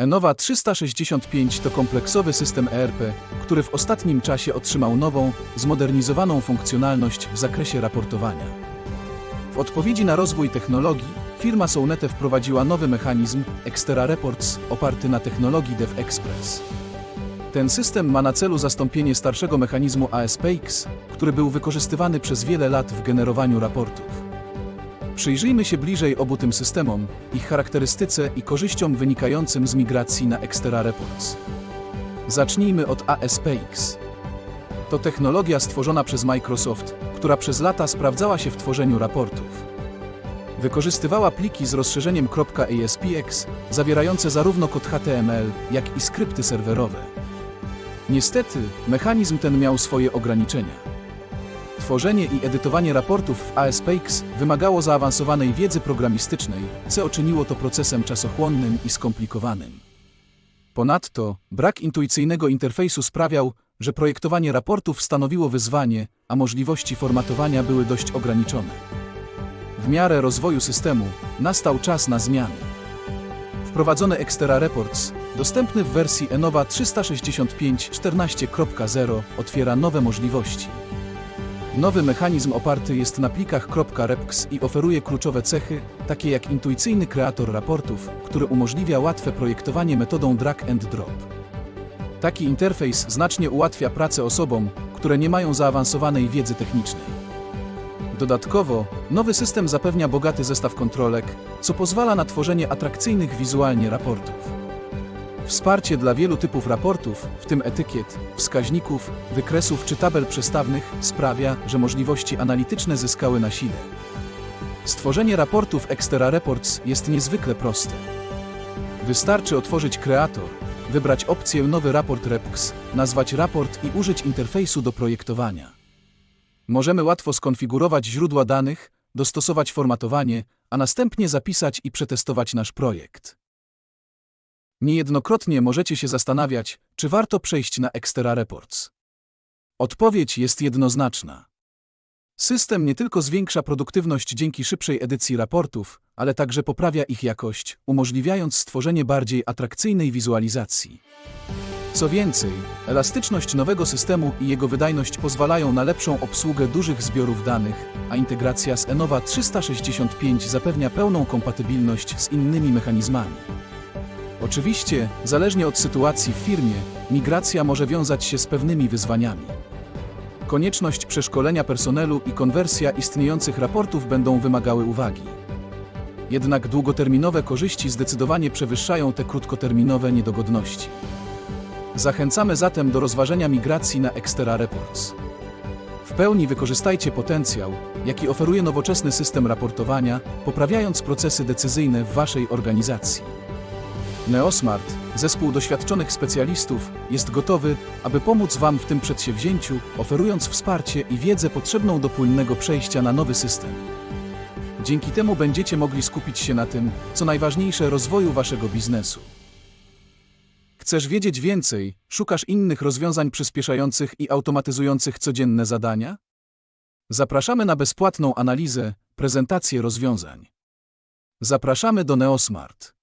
Enova 365 to kompleksowy system ERP, który w ostatnim czasie otrzymał nową, zmodernizowaną funkcjonalność w zakresie raportowania. W odpowiedzi na rozwój technologii, firma Sounete wprowadziła nowy mechanizm Extera Reports oparty na technologii DevExpress. Ten system ma na celu zastąpienie starszego mechanizmu ASPX, który był wykorzystywany przez wiele lat w generowaniu raportów. Przyjrzyjmy się bliżej obu tym systemom, ich charakterystyce i korzyściom wynikającym z migracji na Extera Reports. Zacznijmy od ASPX. To technologia stworzona przez Microsoft, która przez lata sprawdzała się w tworzeniu raportów. Wykorzystywała pliki z rozszerzeniem .aspx, zawierające zarówno kod HTML, jak i skrypty serwerowe. Niestety, mechanizm ten miał swoje ograniczenia. Tworzenie i edytowanie raportów w ASPX wymagało zaawansowanej wiedzy programistycznej, co czyniło to procesem czasochłonnym i skomplikowanym. Ponadto, brak intuicyjnego interfejsu sprawiał, że projektowanie raportów stanowiło wyzwanie, a możliwości formatowania były dość ograniczone. W miarę rozwoju systemu nastał czas na zmiany. Wprowadzony Extera Reports, dostępny w wersji Enova 365 14.0, otwiera nowe możliwości. Nowy mechanizm oparty jest na plikach .reps i oferuje kluczowe cechy, takie jak intuicyjny kreator raportów, który umożliwia łatwe projektowanie metodą drag and drop. Taki interfejs znacznie ułatwia pracę osobom, które nie mają zaawansowanej wiedzy technicznej. Dodatkowo, nowy system zapewnia bogaty zestaw kontrolek, co pozwala na tworzenie atrakcyjnych wizualnie raportów. Wsparcie dla wielu typów raportów, w tym etykiet, wskaźników, wykresów czy tabel przestawnych, sprawia, że możliwości analityczne zyskały na sile. Stworzenie raportów Extera Reports jest niezwykle proste. Wystarczy otworzyć kreator, wybrać opcję Nowy raport Reps, nazwać raport i użyć interfejsu do projektowania. Możemy łatwo skonfigurować źródła danych, dostosować formatowanie, a następnie zapisać i przetestować nasz projekt. Niejednokrotnie możecie się zastanawiać, czy warto przejść na Extera Reports. Odpowiedź jest jednoznaczna. System nie tylko zwiększa produktywność dzięki szybszej edycji raportów, ale także poprawia ich jakość, umożliwiając stworzenie bardziej atrakcyjnej wizualizacji. Co więcej, elastyczność nowego systemu i jego wydajność pozwalają na lepszą obsługę dużych zbiorów danych, a integracja z Enova 365 zapewnia pełną kompatybilność z innymi mechanizmami. Oczywiście, zależnie od sytuacji w firmie, migracja może wiązać się z pewnymi wyzwaniami. Konieczność przeszkolenia personelu i konwersja istniejących raportów będą wymagały uwagi. Jednak długoterminowe korzyści zdecydowanie przewyższają te krótkoterminowe niedogodności. Zachęcamy zatem do rozważenia migracji na Extera Reports. W pełni wykorzystajcie potencjał, jaki oferuje nowoczesny system raportowania, poprawiając procesy decyzyjne w Waszej organizacji. Neosmart, zespół doświadczonych specjalistów, jest gotowy, aby pomóc Wam w tym przedsięwzięciu, oferując wsparcie i wiedzę potrzebną do płynnego przejścia na nowy system. Dzięki temu będziecie mogli skupić się na tym, co najważniejsze rozwoju Waszego biznesu. Chcesz wiedzieć więcej, szukasz innych rozwiązań przyspieszających i automatyzujących codzienne zadania? Zapraszamy na bezpłatną analizę, prezentację rozwiązań. Zapraszamy do Neosmart.